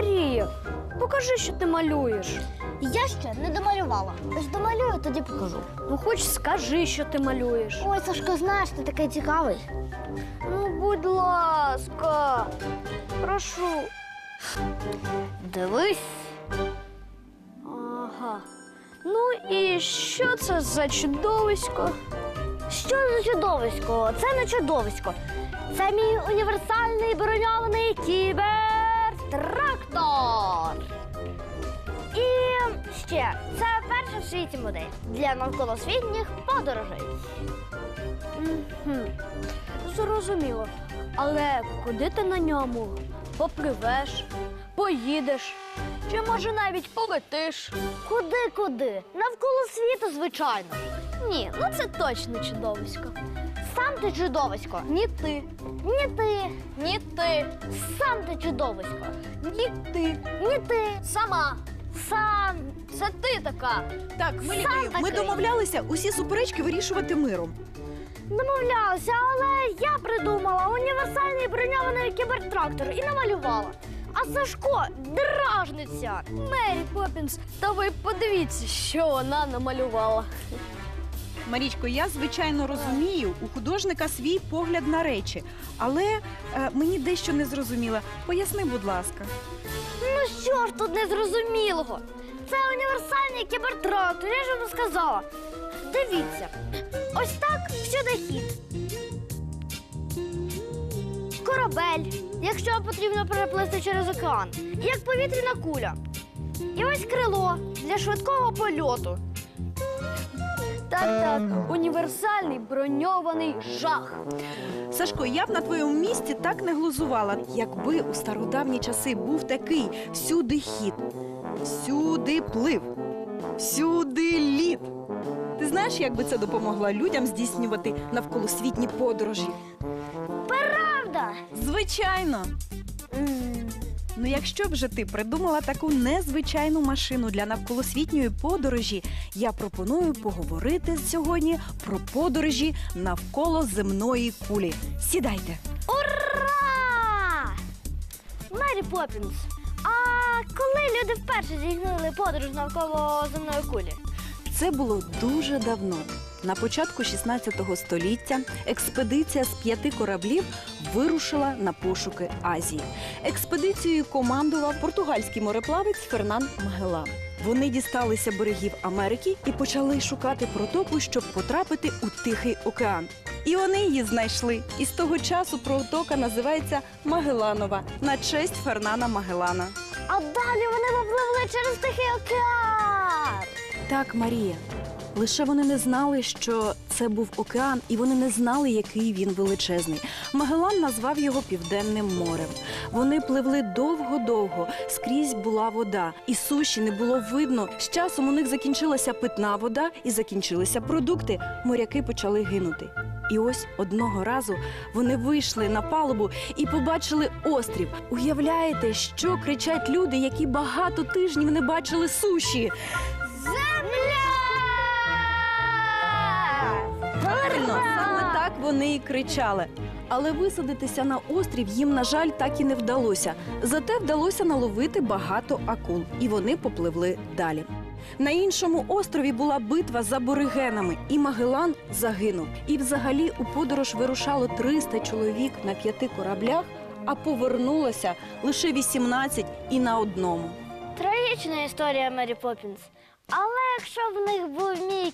Марія, покажи, що ти малюєш. Я ще не домалювала. Ось домалюю, тоді покажу. Ну, хоч скажи, що ти малюєш. Ой, Сашко, знаєш, ти такий цікавий. Ну, будь ласка, прошу. Дивись. Ага. Ну і що це за чудовисько? Що за чудовисько? Це не чудовисько. Це мій універсальний броньований кібертрактор. Це перша в світі модель для навколосвітніх подорожей. Зрозуміло. Але куди ти на ньому? Попливеш, поїдеш, чи може навіть полетиш? Куди куди? Навколо світу, звичайно. Ні, ну це точно чудовисько. Сам ти чудовисько. Ні ти, Ні ти. ні ти, Сам ти чудовисько. ні ти, Ні ти. сама. Сам. Це ти така. Так, Сам лікарі, ми такий. домовлялися усі суперечки вирішувати миром. Домовлялася, але я придумала універсальний броньований кібертрактор і намалювала. А Сашко дражниця. Мері Поппінс, та ви подивіться, що вона намалювала. Марічко, я звичайно розумію, у художника свій погляд на речі, але е, мені дещо не зрозуміло. Поясни, будь ласка. Ну що ж тут незрозумілого? Це універсальний кібертрактор, я ж вам сказала. Дивіться, ось так всюди хід. Корабель, якщо потрібно переплисти через океан, як повітряна куля. І ось крило для швидкого польоту. Так, так, універсальний броньований жах. Сашко, я б на твоєму місці так не глузувала, якби у стародавні часи був такий всюди хід, всюди плив, всюди лід. Ти знаєш, як би це допомогло людям здійснювати навколосвітні подорожі? Правда? Звичайно. Ну, якщо б же ти придумала таку незвичайну машину для навколосвітньої подорожі, я пропоную поговорити сьогодні про подорожі навколо земної кулі. Сідайте. Ура! Мері Поппінс, а коли люди вперше здійснили подорож навколо земної кулі? Це було дуже давно. На початку 16 століття експедиція з п'яти кораблів вирушила на пошуки Азії. Експедицією командував португальський мореплавець Фернан Магелан. Вони дісталися берегів Америки і почали шукати протоку, щоб потрапити у Тихий океан. І вони її знайшли. І з того часу протока називається Магеланова на честь Фернана Магелана. А далі вони попливли через Тихий океан. Так, Марія. Лише вони не знали, що це був океан, і вони не знали, який він величезний. Магелан назвав його Південним морем. Вони пливли довго-довго, скрізь була вода, і суші не було видно. З часом у них закінчилася питна вода і закінчилися продукти. Моряки почали гинути. І ось одного разу вони вийшли на палубу і побачили острів. Уявляєте, що кричать люди, які багато тижнів не бачили суші? Земля! Вони і кричали. Але висадитися на острів їм, на жаль, так і не вдалося. Зате вдалося наловити багато акул, і вони попливли далі. На іншому острові була битва з аборигенами, і Магелан загинув. І взагалі у подорож вирушало 300 чоловік на п'яти кораблях, а повернулося лише 18 і на одному. Трагічна історія Мері Поппінс. Але якщо в них був мій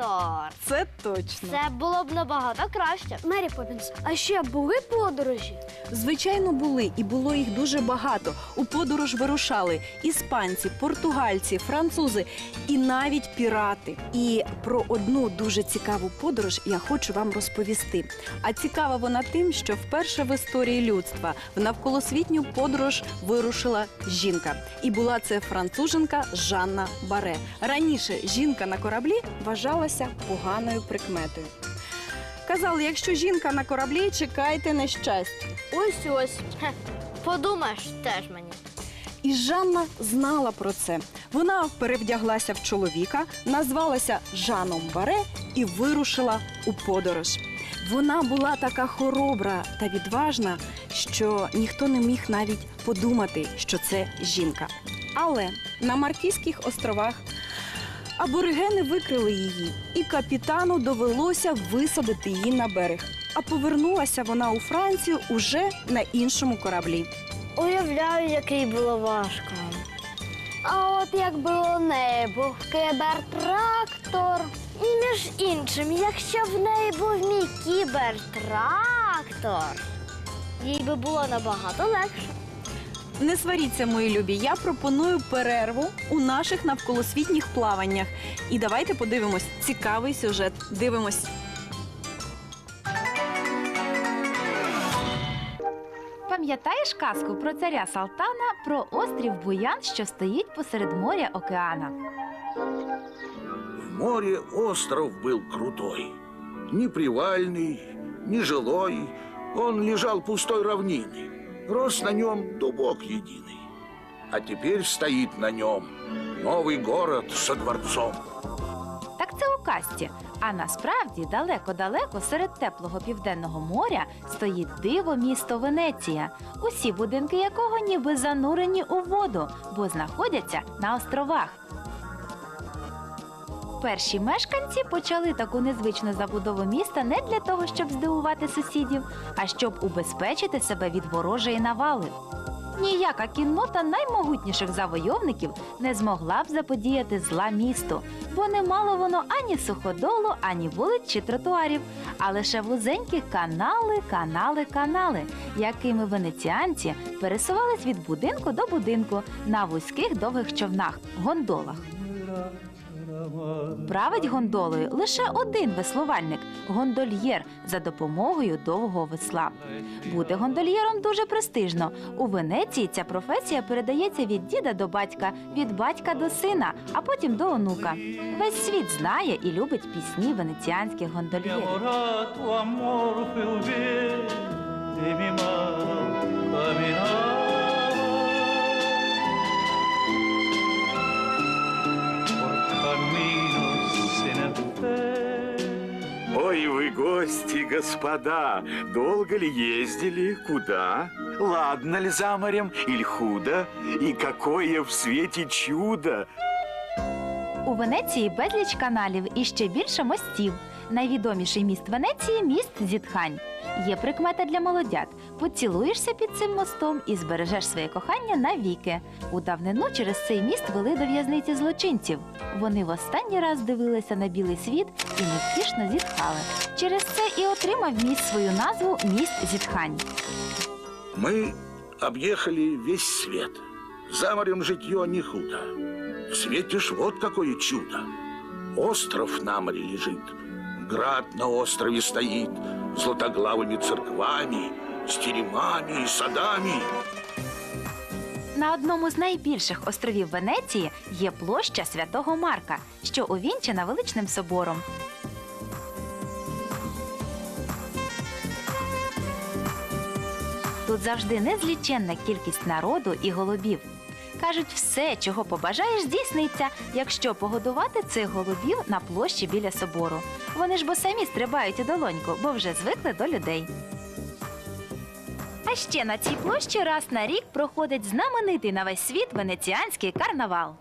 кібертрактор, Це точно. це було б набагато краще. Мері Поппінс, а ще були подорожі? Звичайно, були, і було їх дуже багато. У подорож вирушали іспанці, португальці, французи і навіть пірати. І про одну дуже цікаву подорож я хочу вам розповісти. А цікава вона тим, що вперше в історії людства в навколосвітню подорож вирушила жінка. І була це француженка Жанна Баре. Раніше жінка на кораблі вважалася поганою прикметою. Казали, якщо жінка на кораблі, чекайте нещастя. Ось ось. Хе, подумаєш, теж мені. І Жанна знала про це. Вона перевдяглася в чоловіка, назвалася Жаном Баре і вирушила у подорож. Вона була така хоробра та відважна, що ніхто не міг навіть подумати, що це жінка. Але на Маркізьких островах аборигени викрили її, і капітану довелося висадити її на берег. А повернулася вона у Францію уже на іншому кораблі. Уявляю, який було важко. А от у неї був кібертрактор. І між іншим, якщо в неї був мій кібертрактор, їй би було набагато легше. Не сваріться, мої любі. Я пропоную перерву у наших навколосвітніх плаваннях. І давайте подивимось цікавий сюжет. Дивимось. Пам'ятаєш казку про царя Салтана про острів Буян, що стоїть посеред моря океана? В море остров был крутой. Ни привальный, ни жилой. Он лежал пустой равниной. Рос на нем дубок единый. А теперь стоит на нем новый город со дворцом. Так це у казці. А насправді далеко-далеко серед теплого південного моря стоїть диво місто Венеція, усі будинки якого ніби занурені у воду, бо знаходяться на островах. Перші мешканці почали таку незвичну забудову міста не для того, щоб здивувати сусідів, а щоб убезпечити себе від ворожої навали. Ніяка кіннота наймогутніших завойовників не змогла б заподіяти зла місту, бо не мало воно ані суходолу, ані вулиць чи тротуарів, а лише вузенькі канали, канали, канали, якими венеціанці пересувались від будинку до будинку на вузьких довгих човнах гондолах. Править гондолою лише один веслувальник гондольєр за допомогою довгого весла. Бути гондольєром дуже престижно. У Венеції ця професія передається від діда до батька, від батька до сина, а потім до онука. Весь світ знає і любить пісні венеціанських гондольєрів. fe. Ой, вы гости, господа, долго ли ездили, куда? Ладно ли за морем или худо? И какое в свете чудо! У Венеції безліч каналів і ще більше мостів. Найвідоміший міст Венеції міст Зітхань. Є прикмета для молодят. Поцілуєшся під цим мостом і збережеш своє кохання навіки. У давнину через цей міст вели до в'язниці злочинців. Вони в останній раз дивилися на білий світ і невтішно зітхали. Через це і отримав міст свою назву міст Зітхань. Мы объехали весь свет. За морем житье не худо. В свете ж вот какое чудо. Остров на море лежит. Град на острове стоит. Златоглавыми церквами, с теремами и садами. На одному з найбільших островів Венеції є площа Святого Марка, що увінчена величним собором. Тут завжди незліченна кількість народу і голубів. Кажуть, все, чого побажаєш, здійсниться, якщо погодувати цих голубів на площі біля собору. Вони ж бо самі стрибають у долоньку, бо вже звикли до людей. А ще на цій площі раз на рік проходить знаменитий на весь світ венеціанський карнавал.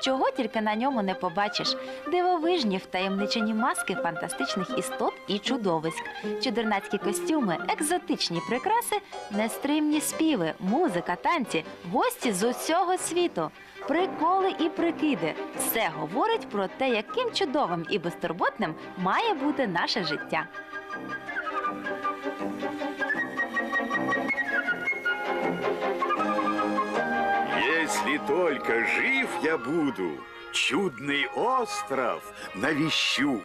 Чого тільки на ньому не побачиш: дивовижні втаємничені маски фантастичних істот і чудовиськ, чудернацькі костюми, екзотичні прикраси, нестримні співи, музика, танці, гості з усього світу, приколи і прикиди. Все говорить про те, яким чудовим і безтурботним має бути наше життя. Только жив я буду, чудный остров навещу.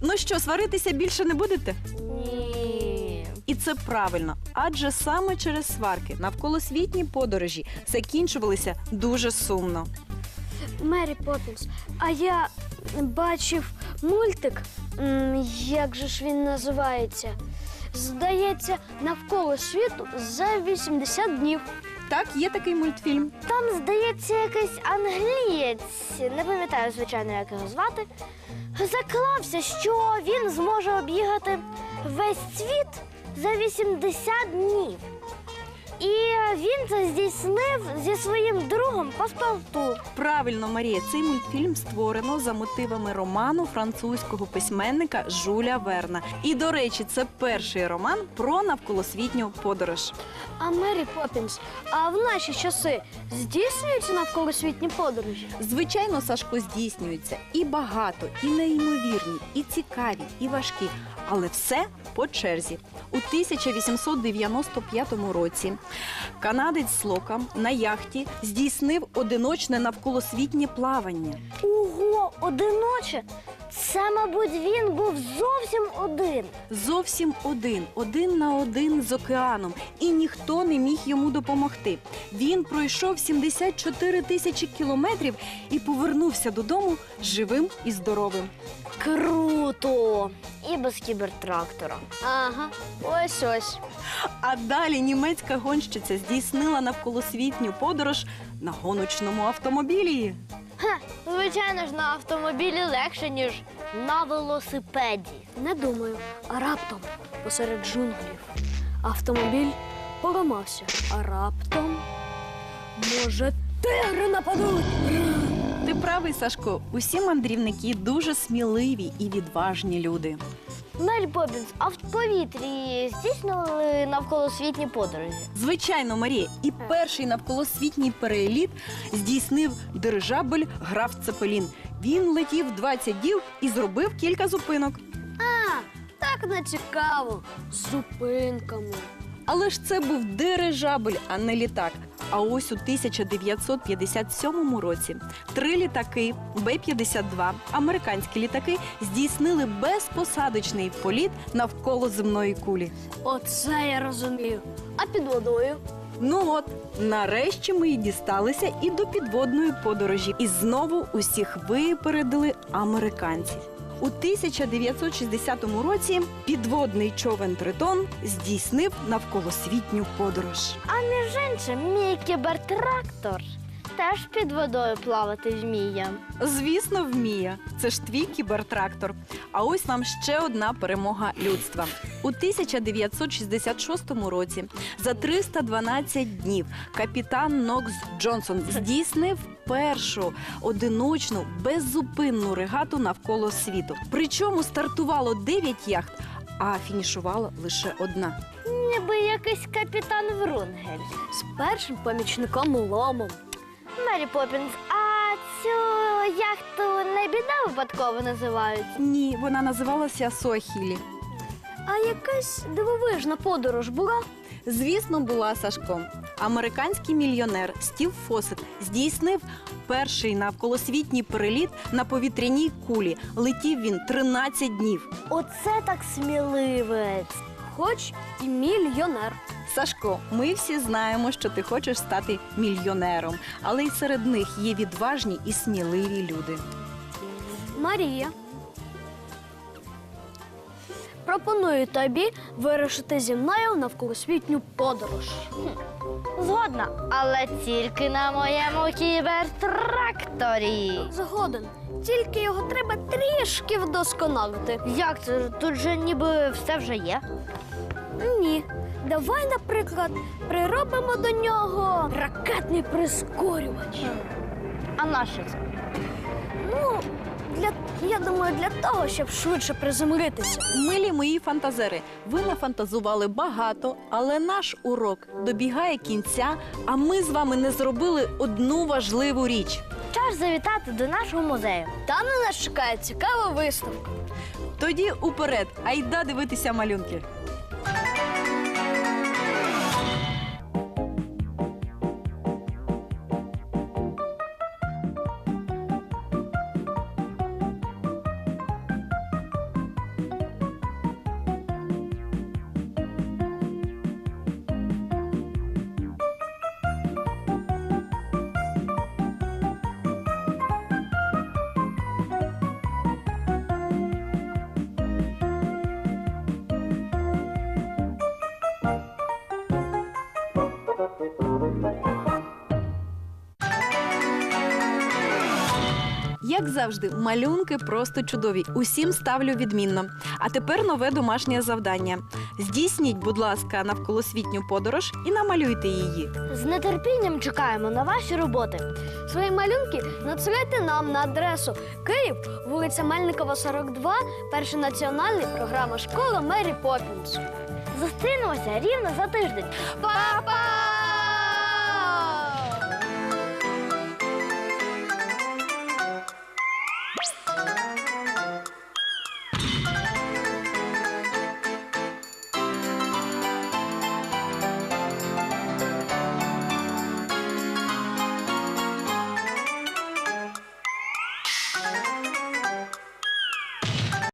Ну що, сваритися більше не будете? Ні. І це правильно, адже саме через сварки навколосвітні подорожі закінчувалися дуже сумно. Мері Поппінс, а я бачив мультик, м, як же ж він називається? Здається, навколо світу за 80 днів. Так, є такий мультфільм. Там, здається, якийсь англієць, не пам'ятаю, звичайно, як його звати, заклався, що він зможе об'їхати весь світ за 80 днів. І він це здійснив зі своїм другом паспорту. Правильно, Марія, цей мультфільм створено за мотивами роману французького письменника Жуля Верна. І, до речі, це перший роман про навколосвітню подорож. А Мері Поппінс, а в наші часи здійснюються навколосвітні подорожі? Звичайно, Сашко здійснюється і багато, і неймовірні, і цікаві, і важкі, але все по черзі. У 1895 році канадець Слокам на яхті здійснив одиночне навколосвітнє плавання. Ого, одиноче. Це, мабуть, він був зовсім один. Зовсім один, один на один з океаном, і ніхто не міг йому допомогти. Він пройшов 74 тисячі кілометрів і повернувся додому живим і здоровим. Круто! І без кібертрактора. Ага, ось ось. А далі німецька гонщиця здійснила навколосвітню подорож на гоночному автомобілі. Ха, звичайно ж, на автомобілі легше, ніж на велосипеді. Не думаю, а раптом посеред джунглів автомобіль поламався, а раптом може тигри нападуть. Ти правий, Сашко. Усі мандрівники дуже сміливі і відважні люди. Мель Поппінс, а в повітрі здійснювали навколосвітні подорожі. Звичайно, Марія, і перший навколосвітній переліт здійснив дирижабель граф Цепелін. Він летів 20 дів і зробив кілька зупинок. А, Так не цікаво. З зупинками. Але ж це був дирижабель, а не літак. А ось у 1957 році три літаки Б-52, американські літаки, здійснили безпосадочний політ навколо земної кулі. Оце я розумію. А під водою? Ну от, нарешті ми й дісталися і до підводної подорожі. І знову усіх випередили американці. У 1960 році підводний човен Тритон здійснив навколосвітню подорож. А між іншим, мій кібертрактор теж під водою плавати вміє. Звісно, вміє. Це ж твій кібертрактор. А ось нам ще одна перемога людства. У 1966 році за 312 днів капітан Нокс Джонсон здійснив першу одиночну беззупинну регату навколо світу. Причому стартувало 9 яхт, а фінішувала лише одна. Ніби якийсь капітан Врунгель. З першим помічником ломом. Мері Поппінс, а цю яхту не біда випадково називають. Ні, вона називалася Суахілі. А якась дивовижна подорож була? Звісно, була Сашко. Американський мільйонер Стів Фосет здійснив перший навколосвітній переліт на повітряній кулі. Летів він 13 днів. Оце так сміливець. Хоч і мільйонер. Сашко, ми всі знаємо, що ти хочеш стати мільйонером, але й серед них є відважні і сміливі люди. Марія. Пропоную тобі вирушити зі мною в навколосвітню подорож. Згодна, але тільки на моєму кібертракторі. Згоден. Тільки його треба трішки вдосконалити. Як це? Тут же ніби все вже є. Ні. Давай, наприклад, приробимо до нього ракетний прискорювач. А наше це? Ну, для, я думаю, для того, щоб швидше приземлитися. Милі мої фантазери, ви нафантазували багато, але наш урок добігає кінця, а ми з вами не зробили одну важливу річ. Час завітати до нашого музею. Там на нас чекає цікава виставка. Тоді уперед, айда дивитися малюнки. Як завжди, малюнки просто чудові. Усім ставлю відмінно. А тепер нове домашнє завдання. Здійсніть, будь ласка, навколосвітню подорож і намалюйте її. З нетерпінням чекаємо на ваші роботи. Свої малюнки надсилайте нам на адресу Київ, вулиця Мельникова, 42, перший національний програма школа Мері Поппінс. Зустрінемося рівно за тиждень. Па-па!